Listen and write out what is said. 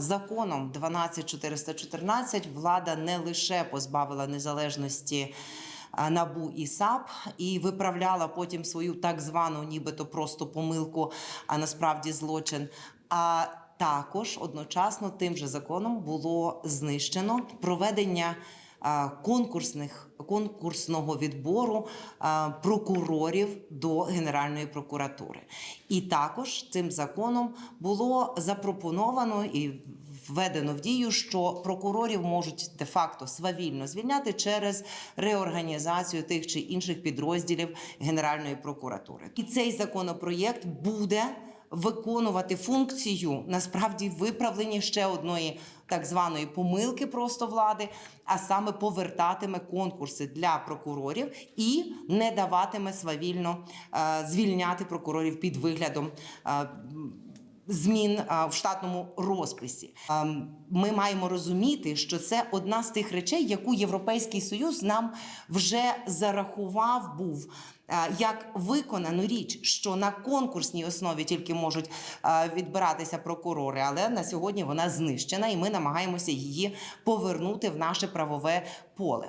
законом 12414 влада не лише позбавила незалежності НАБУ і САП і виправляла потім свою так звану, нібито просто помилку, а насправді злочин. А також одночасно тим же законом було знищено проведення конкурсних конкурсного відбору прокурорів до Генеральної прокуратури. І також цим законом було запропоновано і введено в дію, що прокурорів можуть де-факто свавільно звільняти через реорганізацію тих чи інших підрозділів Генеральної прокуратури. І цей законопроєкт буде виконувати функцію насправді виправлення ще одної так званої помилки просто влади, а саме повертатиме конкурси для прокурорів і не даватиме свавільно е, звільняти прокурорів під виглядом. е, Змін в штатному розписі ми маємо розуміти, що це одна з тих речей, яку Європейський Союз нам вже зарахував був як виконану річ, що на конкурсній основі тільки можуть відбиратися прокурори, але на сьогодні вона знищена, і ми намагаємося її повернути в наше правове поле.